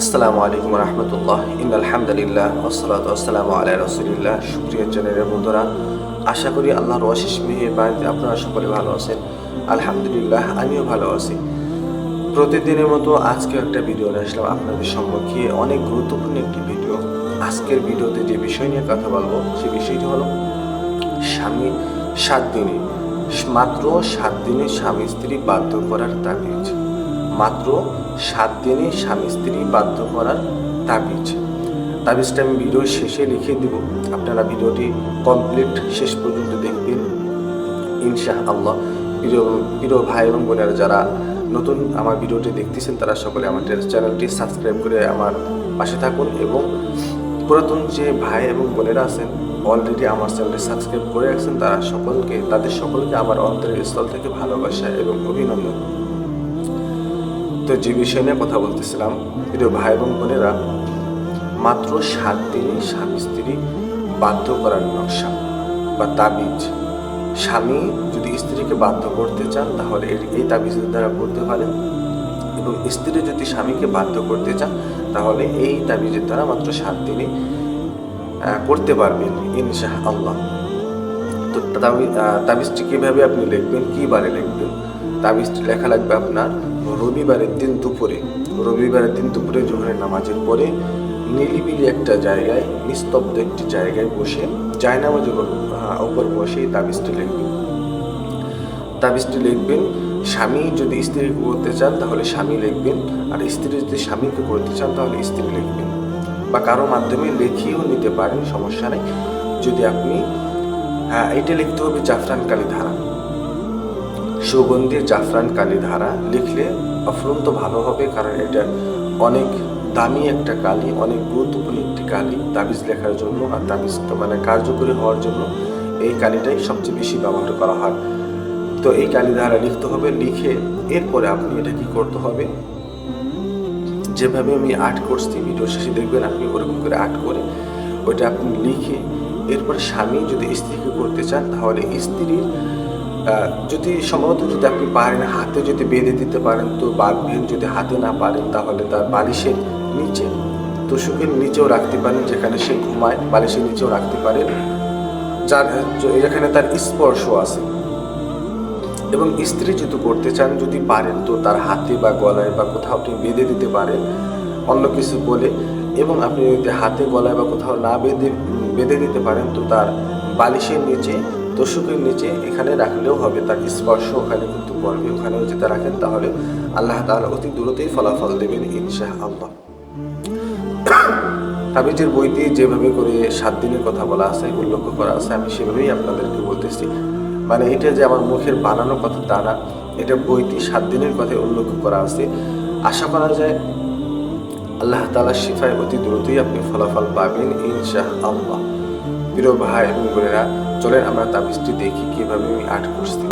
আসসালামু আলাইকুম রহমতুল্লাহ। আলহামদুলিল্লাহ ওসলাত আসসালামু আলাই রসুলিল্লাহ। সুপ্রিয় চ্যানেলের বন্ধুরা, আশা করি আল্লাহর অশেষ মেহের বাড়িতে আপনারা সকলে ভালো আছেন। আলহামদুলিল্লাহ, আমিও ভালো আছি। প্রতিদিনের মতো আজকে একটা ভিডিও নিয়ে আসলাম আপনাদের সম্মুখে। অনেক গুরুত্বপূর্ণ একটি ভিডিও। আজকের ভিডিওতে যে বিষয় নিয়ে কথা বলব, সে বিষয়টি হলো স্বামী সাত দিনে, মাত্র সাত দিনে স্বামী স্ত্রী বাধ্য করার তাবিজ মাত্র সাত দিনে স্বামী স্ত্রী বাধ্য করার তাবিজ। তাবিজটা আমি ভিডিওর শেষে লিখে দিব। আপনারা ভিডিওটি কমপ্লিট শেষ পর্যন্ত দেখবেন। ইনশা আল্লাহ প্রিয় প্রিয় ভাই এবং বোনেরা, যারা নতুন আমার ভিডিওটি দেখতেছেন, তারা সকলে আমার চ্যানেলটি সাবস্ক্রাইব করে আমার পাশে থাকুন এবং পুরাতন যে ভাই এবং বোনেরা আছেন অলরেডি আমার চ্যানেলটি সাবস্ক্রাইব করে রাখছেন, তারা সকলকে, তাদের সকলকে আমার অন্তরের স্থল থেকে ভালোবাসা এবং অভিনন্দন। তো যে বিষয় নিয়ে কথা বলতেছিলাম। প্রিয় ভাই এবং বোনেরা, মাত্র সাত দিনে স্বামী স্ত্রী বাধ্য করার নকশা বা তাবিজ। স্বামী যদি স্ত্রীকে বাধ্য করতে চান, তাহলে এই- তাবিজের দ্বারা করতে পারেন। এবং স্ত্রী যদি স্বামীকে বাধ্য করতে চান, তাহলে এই তাবিজের দ্বারা মাত্র সাত দিনে করতে পারবেন ইনশাহ আল্লাহ তো তাবিজটি কীভাবে আপনি লিখবেন, কি বারে লিখবেন? তাবিজটি লেখা লাগবে আপনার রবিবারের দিন দুপুরে রবিবারের দিন দুপুরে জোহরের নামাজের পরে নিরিবিলি একটা জায়গায় নিস্তব্ধ একটি জায়গায় বসে জায়নামাজের আহ, উপর বসে তাবিজটি লিখবেন। তাবিজটি লিখবেন স্বামী যদি স্ত্রীকে করতে চান তাহলে স্বামী লিখবেন আর স্ত্রী যদি স্বামীকে করতে চান তাহলে স্ত্রী লিখবেন। বা কারও মাধ্যমে লিখিয়েও নিতে পারেন সমস্যা নেই। যদি আপনি হ্যাঁ এটা লিখতে হবে জাফরান কালী ধারা। সুগন্ধি জাফরান কালী ধারা লিখলে অফুরন্ত ভালো হবে কারণ এটা অনেক দামি একটা কালি, অনেক গুরুত্বপূর্ণ একটি কালি, তাবিজ লেখার জন্য আর তাবিজটা মানে কার্যকরী হওয়ার জন্য এই কালিটাই সবচেয়ে বেশি ব্যবহার করা হয়। তো এই কালি ধারা লিখতে হবে, লিখে এরপরে আপনি এটা কি করতে হবে? যেভাবে আমি আর্ট করছি ভিডিও শেষে দেখবেন আপনি ওরকম করে আর্ট করে ওইটা আপনি লিখে এরপর স্বামী যদি স্ত্রীকে করতে চান, তাহলে স্ত্রীর যদি সম্ভবত যদি আপনি পারেন, হাতে যদি বেঁধে দিতে পারেন, তো বাঁধবেন যদি হাতে না পারেন, তাহলে তার বালিশের নিচে, তোষকের নিচেও রাখতে পারেন, যেখানে সে ঘুমায়, বালিশের নিচেও রাখতে পারেন যার যেখানে তার স্পর্শ আছে। এবং স্ত্রী যদি করতে চান, যদি পারেন, তো তার হাতে বা গলায় বা কোথাও আপনি বেঁধে দিতে পারেন, অন্য কিছু বলে। এবং আপনি যদি হাতে, গলায় বা কোথাও না বেঁধে বেঁধে দিতে পারেন, তো তার বালিশের নিচে তোষকের নিচে এখানে রাখলেও হবে, তার স্পর্শ ওখানে কিন্তু পড়বে, ওখানেও যদি রাখেন, তাহলে আল্লাহ তাআলা অতি দূরতেই ফলাফল দেবেন ইনশা আল্লাহ তাবিজের বইতে যেভাবে করে সাত দিনের কথা বলা আছে উল্লেখ করা আছে, আমি সেভাবেই আপনাদেরকে বলতেছি। মানে এটা যে আমার মুখের বানানো কথা তা না, এটা বইতে সাত দিনের কথা উল্লেখ করা আছে। আশা করা যায় আল্লাহ তালা শিফায় অতি দ্রুতই আপনি ফলাফল পাবেন ইনশাহ আল্লাহ প্রিয় ভাই এবং বোনেরা চলেন আমরা তাবিজটি দেখি কীভাবে আমি আর্ট করছি।